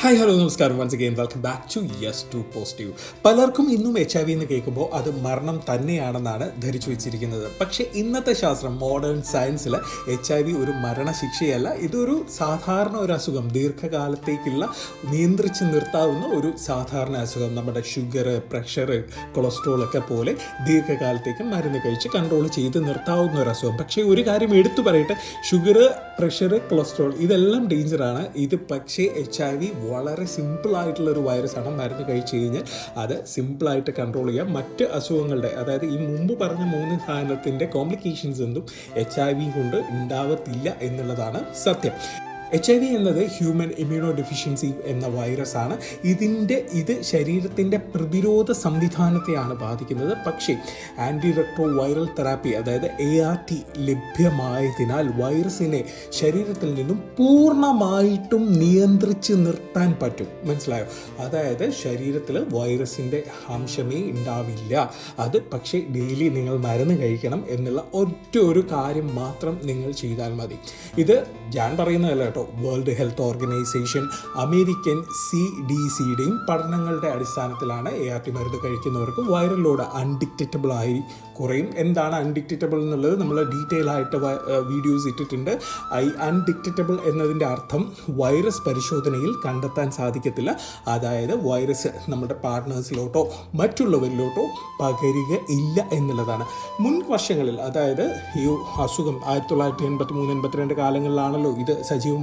Hi hello നമസ്കാരം. Once again welcome back to yes to positive പലർക്കും ഇന്നും H I V എന്ന് കേൾക്കുമ്പോൾ അത് മരണം തന്നെയാണെന്നാണ് ധരിച്ചു വെച്ചിരിക്കുന്നത്. പക്ഷേ ഇന്നത്തെ ശാസ്ത്രം മോഡേൺ സയൻസിൽ എച്ച് ഐ വി ഒരു മരണശിക്ഷയല്ല ഇതൊരു സാധാരണ ഒരു അസുഖം. ദീർഘകാലത്തേക്കുള്ള നിയന്ത്രിച്ച് നിർത്താവുന്ന ഒരു സാധാരണ അസുഖം. നമ്മുടെ ഷുഗർ പ്രഷർ കൊളസ്ട്രോൾ ഒക്കെ പോലെ ദീർഘകാലത്തേക്ക് മരുന്ന് കഴിച്ച് കൺട്രോൾ ചെയ്ത് നിർത്താവുന്ന ഒരു അസുഖം. പക്ഷേ ഒരു കാര്യം എടുത്തു പറയട്ടെ. ഷുഗർ പ്രഷർ കൊളസ്ട്രോൾ ഇതെല്ലാം ഡേഞ്ചറാണ് ഇത് പക്ഷേ എച്ച് ഐ വി വളരെ സിമ്പിൾ ആയിട്ടുള്ള ഒരു വൈറസാണ് മരുന്ന് കഴിച്ചു കഴിഞ്ഞാൽ അത് സിമ്പിളായിട്ട് കൺട്രോൾ ചെയ്യാം. മറ്റ് അസുഖങ്ങളുടെ അതായത് ഈ മുമ്പ് പറഞ്ഞ മൂന്ന് സാധനത്തിന്റെ കോംപ്ലിക്കേഷൻസ് ഒന്നും എച്ച് ഐ വി കൊണ്ട് ഉണ്ടാവത്തില്ല എന്നുള്ളതാണ് സത്യം. എച്ച് ഐ വി എന്നത് ഹ്യൂമൻ ഇമ്മ്യൂണോ ഡെഫിഷ്യൻസി എന്ന വൈറസ് ആണ്. ഇതിന്റെ ഇത് ശരീരത്തിന്റെ പ്രതിരോധ സംവിധാനത്തെയാണ് ബാധിക്കുന്നത്. പക്ഷേ ആന്റി റെട്രോ വൈറൽ തെറാപ്പി അതായത് എ ആർ ടി ലഭ്യമായതിനാൽ വൈറസിനെ ശരീരത്തിൽ നിന്നും പൂർണമായിട്ടും നിയന്ത്രിച്ച് നിർത്താൻ പറ്റും. മനസ്സിലായോ? അതായത് ശരീരത്തിൽ വൈറസിന്റെ അംശമേ ഉണ്ടാവില്ല. അത് പക്ഷേ ഡെയിലി നിങ്ങൾ മരുന്ന് കഴിക്കണം എന്നുള്ള ഒറ്റ ഒരു കാര്യം മാത്രം നിങ്ങൾ ചെയ്താൽ മതി. ഇത് ഞാൻ പറയുന്നതല്ല കേട്ടോ. World Health Organization American C D സിയുടെയും പഠനങ്ങളുടെ അടിസ്ഥാനത്തിലാണ് എ ആർ ടി മരുന്ന് കഴിക്കുന്നവർക്ക് വൈറൽ ലോഡ് അൺഡിക്റ്റബിൾ ആയി കുറയും. എന്താണ് അൺഡിക്റ്റബിൾ എന്നുള്ളത്? നമ്മൾ ഡീറ്റെയിൽ ആയിട്ട് വീഡിയോസ് ഇട്ടിട്ടുണ്ട്. ഐ അൺഡിക്റ്റബിൾ എന്നതിന്റെ അർത്ഥം വൈറസ് പരിശോധനയിൽ കണ്ടെത്താൻ സാധിക്കത്തില്ല. അതായത് വൈറസ് നമ്മുടെ പാർട്ട്നേഴ്സിലോട്ടോ മറ്റുള്ളവരിലോട്ടോ പകരുക ഇല്ല എന്നുള്ളതാണ്. മുൻ വർഷങ്ങളിൽ അതായത് ഈ അസുഖം ആയിരത്തി തൊള്ളായിരത്തി എൺപത്തി മൂന്ന് എൺപത്തിരണ്ട് കാലങ്ങളിലാണല്ലോ ഇത്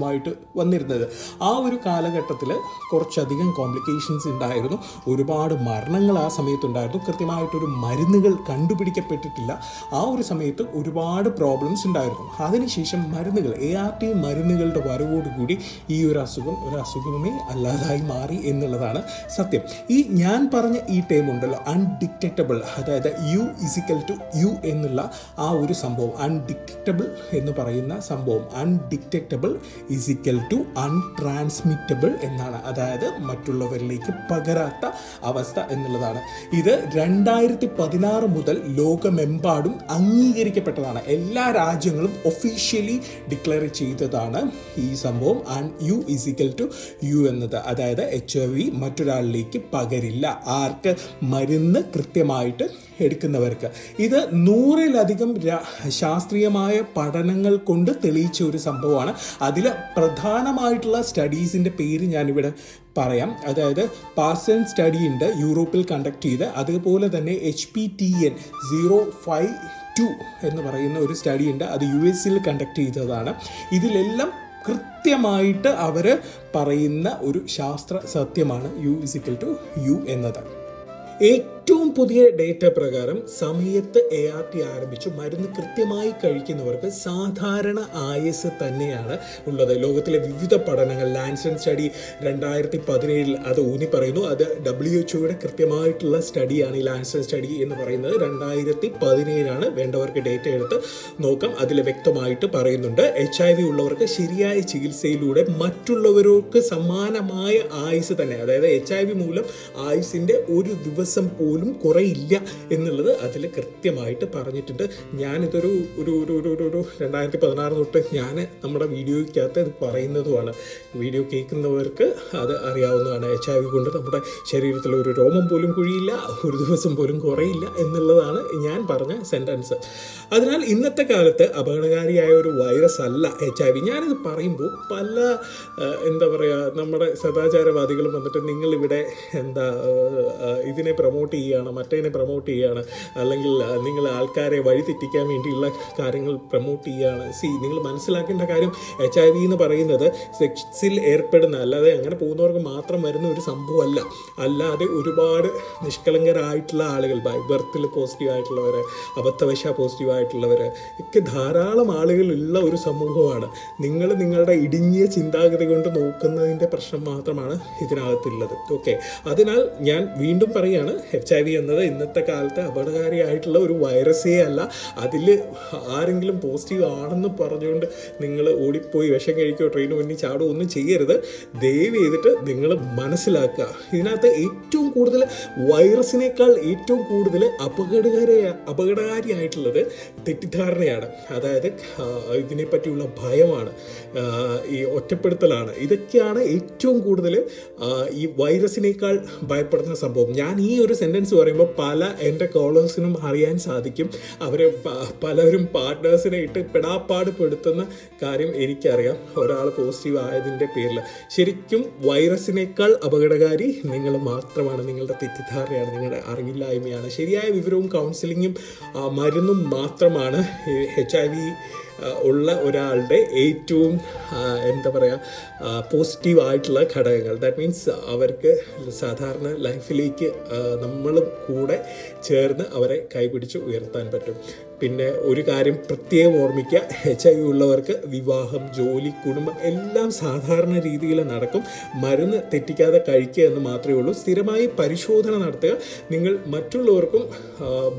സജീവമായിട്ട് വന്നിരുന്നത്. ആ ഒരു കാലഘട്ടത്തിൽ കുറച്ചധികം കോംപ്ലിക്കേഷൻസ് ഉണ്ടായിരുന്നു. ഒരുപാട് മരണങ്ങൾ ആ സമയത്തുണ്ടായിരുന്നു കൃത്യമായിട്ടൊരു മരുന്നുകൾ കണ്ടുപിടിക്കപ്പെട്ടിട്ടില്ല. ആ ഒരു സമയത്ത് ഒരുപാട് പ്രോബ്ലംസ് ഉണ്ടായിരുന്നു. അതിനുശേഷം മരുന്നുകൾ എ ആർ ടി മരുന്നുകളുടെ വരവോടുകൂടി ഈ ഒരു അസുഖം ഒരു അസുഖമേ അല്ലാതായി മാറി എന്നുള്ളതാണ് സത്യം. ഈ ഞാൻ പറഞ്ഞ ഈ ടൈം ഉണ്ടല്ലോ അൺഡിക്റ്റബിൾ അതായത് യു ഇസിക്കൽ ടു യു എന്നുള്ള ആ ഒരു സംഭവം അൺഡിക്റ്റബിൾ എന്ന് പറയുന്ന സംഭവം അൺഡിക്റ്റബിൾ ഇസിക്കൽ ടു അൺട്രാൻസ്മിറ്റബിൾ എന്നാണ്. അതായത് മറ്റുള്ളവരിലേക്ക് പകരാത്ത അവസ്ഥ എന്നുള്ളതാണ്. ഇത് രണ്ടായിരത്തി പതിനാറ് മുതൽ ലോകമെമ്പാടും അംഗീകരിക്കപ്പെട്ടതാണ്. എല്ലാ രാജ്യങ്ങളും ഒഫീഷ്യലി ഡിക്ലെയർ ചെയ്തതാണ് ഈ സംഭവം. And U equal to U എന്നത്. അതായത് എച്ച് ഐ വി മറ്റൊരാളിലേക്ക് പകരില്ല. ആർക്ക്? മരുന്ന് കൃത്യമായിട്ട് എടുക്കുന്നവർക്ക്. ഇത് നൂറിലധികം ശാസ്ത്രീയമായ പഠനങ്ങൾ കൊണ്ട് തെളിയിച്ച ഒരു സംഭവമാണ്. അതിൽ പ്രധാനമായിട്ടുള്ള സ്റ്റഡീസിന്റെ പേര് ഞാനിവിടെ പറയാം. അതായത് പാസൻ സ്റ്റഡി ഉണ്ട് യൂറോപ്പിൽ കണ്ടക്ട് ചെയ്ത്. അതുപോലെ തന്നെ H P T N zero five two എന്ന് പറയുന്ന ഒരു സ്റ്റഡി ഉണ്ട്. അത് യു എസിൽ കണ്ടക്ട് ചെയ്തതാണ്. ഇതിലെല്ലാം കൃത്യമായിട്ട് അവർ പറയുന്ന ഒരു ശാസ്ത്ര സത്യമാണ്. യു ഇസിക്കൽ ടു യു എന്നത്. ഏറ്റവും പുതിയ ഡേറ്റ പ്രകാരം സമയത്ത് എ ആർ ടി ആരംഭിച്ചു. മരുന്ന് കൃത്യമായി കഴിക്കുന്നവർക്ക് സാധാരണ ആയുസ് തന്നെയാണ് ഉള്ളത്. ലോകത്തിലെ വിവിധ പഠനങ്ങൾ ലാൻസൺ സ്റ്റഡി രണ്ടായിരത്തി പതിനേഴിൽ അത് ഊന്നി പറയുന്നു. അത് ഡബ്ല്യു എച്ച്ഒയുടെ കൃത്യമായിട്ടുള്ള സ്റ്റഡിയാണ് ഈ ലാൻസൺ സ്റ്റഡി എന്ന് പറയുന്നത് രണ്ടായിരത്തി പതിനേഴാണ് വേണ്ടവർക്ക് ഡേറ്റ എടുത്ത് നോക്കാം. അതിൽ വ്യക്തമായിട്ട് പറയുന്നുണ്ട്. എച്ച് ഐ വി ഉള്ളവർക്ക് ശരിയായ ചികിത്സയിലൂടെ മറ്റുള്ളവർക്ക് സമാനമായ ആയുസ് തന്നെ. അതായത് എച്ച് ഐ വി മൂലം ആയുസിന്റെ ഒരു ദിവസം പോലും കുറയില്ല എന്നുള്ളത് അതിൽ കൃത്യമായിട്ട് പറഞ്ഞിട്ടുണ്ട്. ഞാനിതൊരു ഒരു ഒരു ഒരു ഒരു രണ്ടായിരത്തി പതിനാറ് തൊട്ട് ഞാൻ നമ്മുടെ വീഡിയോയ്ക്കകത്ത് ഇത് പറയുന്നതുമാണ്. വീഡിയോ കേൾക്കുന്നവർക്ക് അത് അറിയാവുന്നതാണ്. എച്ച് ഐ വി കൊണ്ട് നമ്മുടെ ശരീരത്തിൽ ഒരു രോമം പോലും കുഴിയില്ല ഒരു ദിവസം പോലും കുറയില്ല എന്നുള്ളതാണ് ഞാൻ പറഞ്ഞ സെന്റൻസ് അതിനാൽ ഇന്നത്തെ കാലത്ത് അപകടകാരിയായ ഒരു വൈറസ് അല്ല എച്ച് ഐ വി ഞാനിത് പറയുമ്പോൾ പല എന്താ പറയുക നമ്മുടെ സദാചാരവാദികളും വന്നിട്ട് നിങ്ങളിവിടെ എന്താ ഇതിനെ പ്രൊമോട്ട് ചെയ്യുകയാണ് മറ്റേതിനെ പ്രൊമോട്ട് ചെയ്യുകയാണ് അല്ലെങ്കിൽ നിങ്ങൾ ആൾക്കാരെ വഴിതെറ്റിക്കാൻ വേണ്ടിയുള്ള കാര്യങ്ങൾ പ്രൊമോട്ട് ചെയ്യുകയാണ്. സി നിങ്ങൾ മനസ്സിലാക്കേണ്ട കാര്യം എച്ച് ഐ വി എന്ന് പറയുന്നത് സെക്സിൽ ഏർപ്പെടുന്ന അല്ലാതെ അങ്ങനെ പോകുന്നവർക്ക് മാത്രം വരുന്ന ഒരു സംഭവമല്ല. അല്ലാതെ ഒരുപാട് നിഷ്കളങ്കരായിട്ടുള്ള ആളുകൾ ബൈ ബർത്തിൽ പോസിറ്റീവ് ആയിട്ടുള്ളവർ അബദ്ധവശ പോസിറ്റീവ് ആയിട്ടുള്ളവർ ഒക്കെ ധാരാളം ആളുകളുള്ള ഒരു സമൂഹമാണ്. നിങ്ങൾ നിങ്ങളുടെ ഇടുങ്ങിയ ചിന്താഗതി കൊണ്ട് നോക്കുന്നതിന്റെ പ്രശ്നം മാത്രമാണ് ഇതിനകത്തുള്ളത്. ഓക്കെ അതിനാൽ ഞാൻ വീണ്ടും പറയുകയാണ് എച്ച് എച്ച് ഐ വി എന്നത് ഇന്നത്തെ കാലത്ത് അപകടകാരിയായിട്ടുള്ള ഒരു വൈറസേ അല്ല അതിൽ ആരെങ്കിലും പോസിറ്റീവ് ആണെന്ന് പറഞ്ഞുകൊണ്ട് നിങ്ങൾ ഓടിപ്പോയി വിഷം കഴിക്കുകയോ ട്രെയിന് മുന്നിൽ ചാടോ ഒന്നും ചെയ്യരുത്. ദയവ് ചെയ്തിട്ട് നിങ്ങൾ മനസ്സിലാക്കുക. ഇതിനകത്ത് ഏറ്റവും കൂടുതൽ വൈറസിനേക്കാൾ ഏറ്റവും കൂടുതൽ അപകടകാര അപകടകാരിയായിട്ടുള്ളത് തെറ്റിദ്ധാരണയാണ്. അതായത് ഇതിനെപ്പറ്റിയുള്ള ഭയമാണ്. ഈ ഒറ്റപ്പെടുത്തലാണ്. ഇതൊക്കെയാണ് ഏറ്റവും കൂടുതൽ ഈ വൈറസിനേക്കാൾ ഭയപ്പെടുന്ന സംഭവം. ഞാൻ ഈ ഒരു സെന്റൻസ് പറയുമ്പോൾ പല എന്റെ കോളേഴ്സിനും അറിയാൻ സാധിക്കും. അവർ പലരും പാർട്ട്നേഴ്സിനെ ഇട്ട് പെടാപ്പാട് പെടുത്തുന്ന കാര്യം എനിക്കറിയാം. ഒരാൾ പോസിറ്റീവ് ആയതിന്റെ പേരിൽ ശരിക്കും വൈറസിനേക്കാൾ അപകടകാരി നിങ്ങൾ മാത്രമാണ്. നിങ്ങളുടെ തെറ്റിദ്ധാരണയാണ് നിങ്ങളുടെ അറിവില്ലായ്മയാണ്. ശരിയായ വിവരവും കൗൺസിലിങ്ങും മരുന്നും മാത്രമാണ്. എച്ച് ഐ വി ഉള്ള ഒരാളുടെ ഏറ്റവും എന്താ പറയുക പോസിറ്റീവായിട്ടുള്ള ഘടകങ്ങൾ. ദാറ്റ് മീൻസ് അവർക്ക് സാധാരണ ലൈഫിലേക്ക് നമ്മളും കൂടെ ചേർന്ന് അവരെ കൈപിടിച്ച് ഉയർത്താൻ പറ്റും. പിന്നെ ഒരു കാര്യം പ്രത്യേകം ഓർമ്മിക്കുക. എച്ച് ഐ വി ഉള്ളവർക്ക് വിവാഹം ജോലി കുടുംബം എല്ലാം സാധാരണ രീതിയിൽ നടക്കും. മരുന്ന് തെറ്റിക്കാതെ കഴിക്കുക എന്ന് മാത്രമേ ഉള്ളൂ. സ്ഥിരമായി പരിശോധന നടത്തുക. നിങ്ങൾ മറ്റുള്ളവർക്കും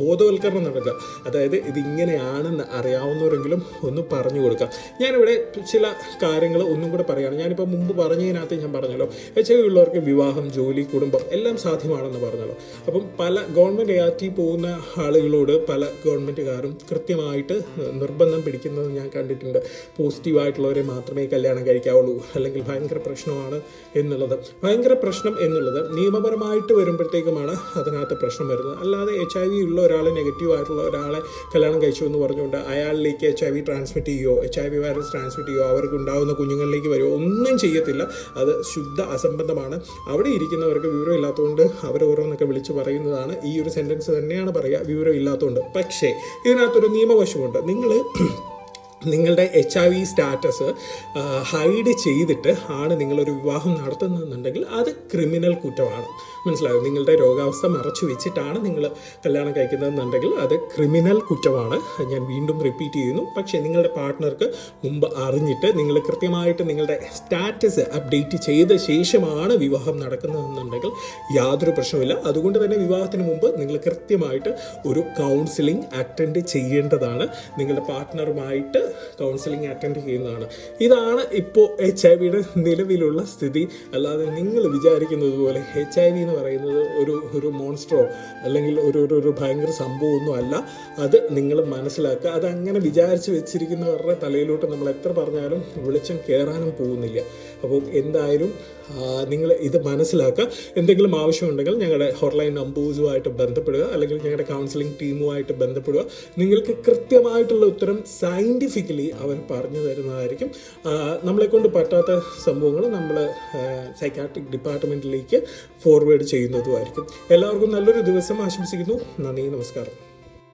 ബോധവൽക്കരണം നടക്കുക അതായത് ഇതിങ്ങനെയാണെന്ന് അറിയാവുന്നവരെങ്കിലും ഒന്ന് പറഞ്ഞു കൊടുക്കുക. ഞാനിവിടെ ചില കാര്യങ്ങൾ ഒന്നും കൂടെ പറയുകയാണ്. ഞാനിപ്പോൾ മുമ്പ് പറഞ്ഞതിനകത്ത് ഞാൻ പറഞ്ഞല്ലോ. എച്ച് ഐ വി ഉള്ളവർക്ക് വിവാഹം ജോലി കുടുംബം എല്ലാം സാധ്യമാണെന്ന് പറഞ്ഞല്ലോ. അപ്പം പല ഗവൺമെന്റ് ആറ്റി പോകുന്ന ആളുകളോട് പല ഗവൺമെന്റുകാരും കൃത്യമായിട്ട് നിർബന്ധം പിടിക്കുന്നത് ഞാൻ കണ്ടിട്ടുണ്ട്. പോസിറ്റീവായിട്ടുള്ളവരെ മാത്രമേ കല്യാണം കഴിക്കാവുള്ളൂ. അല്ലെങ്കിൽ ഭയങ്കര പ്രശ്നമാണ് എന്നുള്ളത്. ഭയങ്കര പ്രശ്നം എന്നുള്ളത് നിയമപരമായിട്ട് വരുമ്പോഴത്തേക്കുമാണ് അതിനകത്ത് പ്രശ്നം വരുന്നത്. അല്ലാതെ എച്ച് ഐ വി ഉള്ള ഒരാളെ നെഗറ്റീവ് ആയിട്ടുള്ള ഒരാളെ കല്യാണം കഴിച്ചു എന്ന് പറഞ്ഞുകൊണ്ട് അയാളിലേക്ക് എച്ച് ഐ വി ട്രാൻസ്മിറ്റ് ചെയ്യുമോ H I V virus transmit ചെയ്യുമോ അവർക്ക് ഉണ്ടാകുന്ന കുഞ്ഞുങ്ങളിലേക്ക് വരുമോ ഒന്നും ചെയ്യത്തില്ല. അത് ശുദ്ധ അസംബന്ധമാണ്. അവിടെ ഇരിക്കുന്നവർക്ക് വിവരം ഇല്ലാത്തതുകൊണ്ട് അവർ ഓരോന്നൊക്കെ വിളിച്ച് പറയുന്നതാണ്. ഈ ഒരു സെന്റൻസ് തന്നെയാണ് പറയുക. വിവരം ഇല്ലാത്തതുകൊണ്ട്. പക്ഷേ ഇതിനകത്തൊരു നിയമവശമുണ്ട്. നിങ്ങൾ നിങ്ങളുടെ H I V status hide ചെയ്തിട്ട് ആണ് നിങ്ങളൊരു വിവാഹം നടത്തുന്നതെന്നുണ്ടെങ്കിൽ അത് ക്രിമിനൽ കുറ്റമാണ്. മനസ്സിലായോ? നിങ്ങളുടെ രോഗാവസ്ഥ മറച്ചു വെച്ചിട്ടാണ് നിങ്ങൾ കല്യാണം കഴിക്കുന്നതെന്നുണ്ടെങ്കിൽ അത് ക്രിമിനൽ കുറ്റമാണ്. ഞാൻ വീണ്ടും റിപ്പീറ്റ് ചെയ്യുന്നു. പക്ഷേ നിങ്ങളുടെ പാർട്ട്ണർക്ക് മുമ്പ് അറിഞ്ഞിട്ട് നിങ്ങൾ കൃത്യമായിട്ട് നിങ്ങളുടെ സ്റ്റാറ്റസ് അപ്ഡേറ്റ് ചെയ്ത ശേഷമാണ് വിവാഹം നടക്കുന്നതെന്നുണ്ടെങ്കിൽ യാതൊരു പ്രശ്നവുമില്ല. അതുകൊണ്ട് തന്നെ വിവാഹത്തിന് മുമ്പ് നിങ്ങൾ കൃത്യമായിട്ട് ഒരു കൗൺസിലിംഗ് അറ്റൻഡ് ചെയ്യേണ്ടതാണ്. നിങ്ങളുടെ പാർട്ട്ണറുമായിട്ട് കൗൺസിലിംഗ് അറ്റൻഡ് ചെയ്യുന്നതാണ്. ഇതാണ് ഇപ്പോൾ എച്ച് ഐ വിയുടെ നിലവിലുള്ള സ്ഥിതി. അല്ലാതെ നിങ്ങൾ വിചാരിക്കുന്നത് പോലെ എച്ച് ഐ വി എന്ന് പറയുന്നത് ഒരു ഒരു മോൺസ്ട്രോ അല്ലെങ്കിൽ ഒരു ഒരു ഒരു ഭയങ്കര സംഭവമൊന്നും അല്ല. അത് നിങ്ങൾ മനസ്സിലാക്കുക. അത് അങ്ങനെ വിചാരിച്ച് വെച്ചിരിക്കുന്നവരുടെ തലയിലോട്ട് നമ്മൾ എത്ര പറഞ്ഞാലും വെളിച്ചം കയറാനും പോകുന്നില്ല. അപ്പോൾ എന്തായാലും നിങ്ങൾ ഇത് മനസ്സിലാക്കുക. എന്തെങ്കിലും ആവശ്യമുണ്ടെങ്കിൽ ഞങ്ങളുടെ ഹോട്ട്ലൈൻ നമ്പേഴ്സുമായിട്ട് ബന്ധപ്പെടുക. അല്ലെങ്കിൽ ഞങ്ങളുടെ കൗൺസിലിംഗ് ടീമുമായിട്ട് ബന്ധപ്പെടുക. നിങ്ങൾക്ക് കൃത്യമായിട്ടുള്ള ഉത്തരം സയന്റിഫിക്കലി അവർ പറഞ്ഞു തരുന്നതായിരിക്കും. നമ്മളെക്കൊണ്ട് നമ്മളെ കൊണ്ട് പറ്റാത്ത സംഭവങ്ങൾ നമ്മൾ സൈക്കാട്രിക് ഡിപ്പാർട്ട്മെന്റിലേക്ക് ഫോർവേഡ് ചെയ്യുന്നതുമായിരിക്കും. എല്ലാവർക്കും നല്ലൊരു ദിവസം ആശംസിക്കുന്നു. നന്ദി നമസ്കാരം.